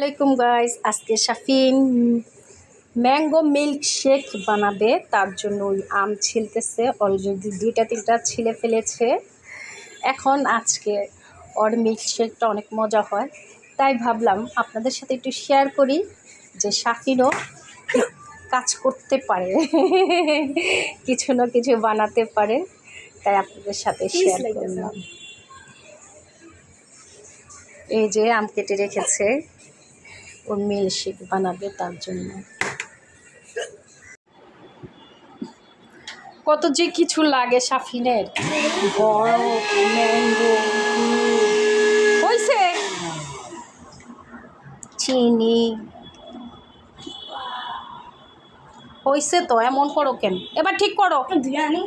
আসসালামাইকুম গাইস আজকে Shafin mango milk shake বানাবে তার জন্য ওই আম ছিলতেছে অলরেডি দুইটা তিনটা ছিলে ফেলেছে। এখন আজকে ওর মিল্ক শেকটা অনেক মজা হয়। তাই ভাবলাম আপনাদের সাথে একটু শেয়ার করি যে শাফিনও কাজ করতে পারে কিছু না কিছু বানাতে পারে তাই আপনাদের সাথে শেয়ার করলাম। এই যে আম কেটে রেখেছে। ওর শেক বানাবে তার জন্য। কত যে কিছু লাগে সাফিনের। বরফ ম্যাঙ্গো হয়েছে চিনি। হয়েছে তো এমন করো কেন? এবার ঠিক করো। বিরিয়ানি?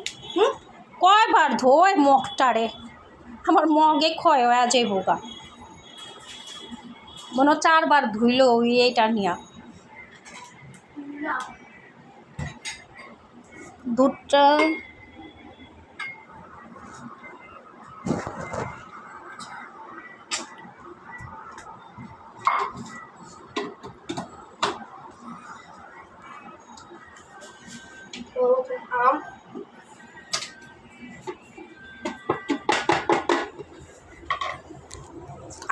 কয়বার ধোয় মগটারে? আমার মগে ক্ষয় হয়ে যায় বোগা মনে চারবার ধুইল ওই এইটা নিয়া। দুধটা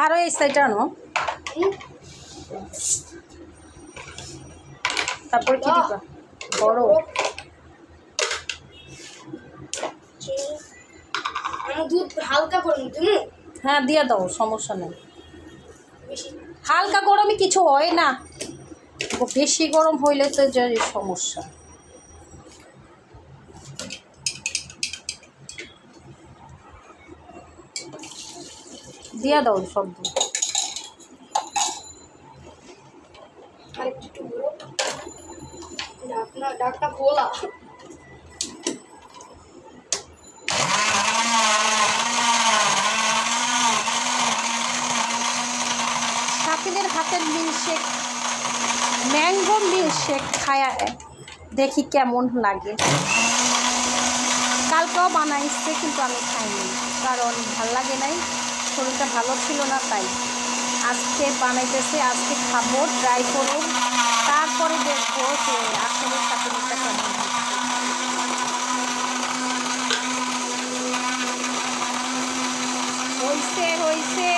আরও এই সাইডটা আনো। তারপর কি দিবা? বড়। দুধ হালকা করে তুমি হ্যাঁ দিয়ে দাও সমস্যা নেই। হালকা গরমে কিছু হয় না। বেশি গরম হইলে তো যে সমস্যা। দিয়া দাও সব দুধ। আর একটু গুঁড়ো ঢাকনা খোলা হাতের মিল্কশেক ম্যাঙ্গো মিল্কশেক খায়া দেখি কেমন লাগে। কালকেও বানাইছে, কিন্তু আমি খাইনি, কারণ ভালো লাগে নাই। শরীরটা ভালো ছিল না, তাই। আজকে বানাইতেছে, আজকে খাব ট্রাই করব। তারপরে দেখব যে আসলে হইছে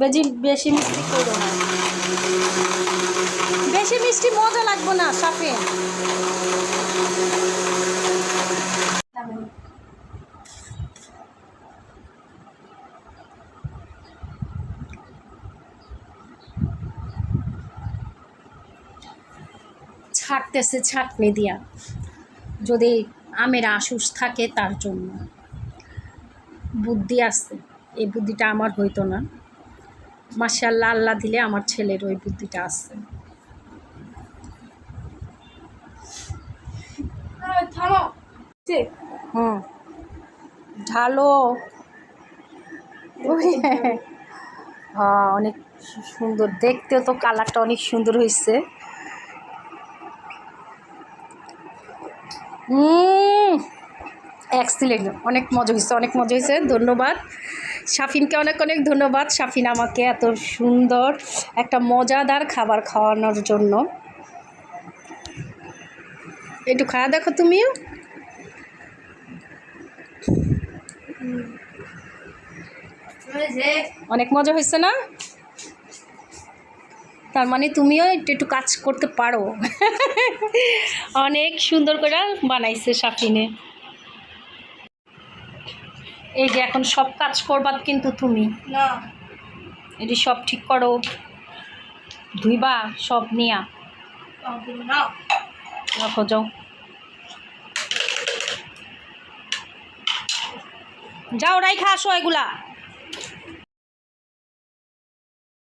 বেশি বেশি মিষ্টি করো বেশি মিষ্টি মজা লাগবে না সাপে ছাড়তেছে ছাটনি দিয়া। যদি আমের আশুস থাকে তার জন্য। বুদ্ধি আছে এই বুদ্ধিটা আমার হইতো না। মার্শাল্লাহ আল্লাহ দিলে আমার ছেলের ওই বুদ্ধিটা আছে। যে, হুম। ঢালো। হ্যাঁ অনেক সুন্দর। দেখতেও তো কালারটা অনেক সুন্দর হয়েছে এক্সিলেন্ট অনেক মজা হয়েছে অনেক মজা হয়েছে। ধন্যবাদ। সাফিনকে অনেক অনেক ধন্যবাদ। সাফিন আমাকে এত সুন্দর একটা মজাদার খাবার খাওয়ানোর জন্য। একটু খাওয়া দেখো তুমিও। অনেক মজা হয়েছে না? তার মানে তুমিও একটু একটু কাজ করতে পারো। অনেক সুন্দর করে বানাইছে সাফিনে এই যে এখন সব কাজ করবার কিন্তু তুমি। না। এটি সব ঠিক করো। ধুইবা সব নিয়া। রাখো যাও। যাও রাইখা আসো এগুলা।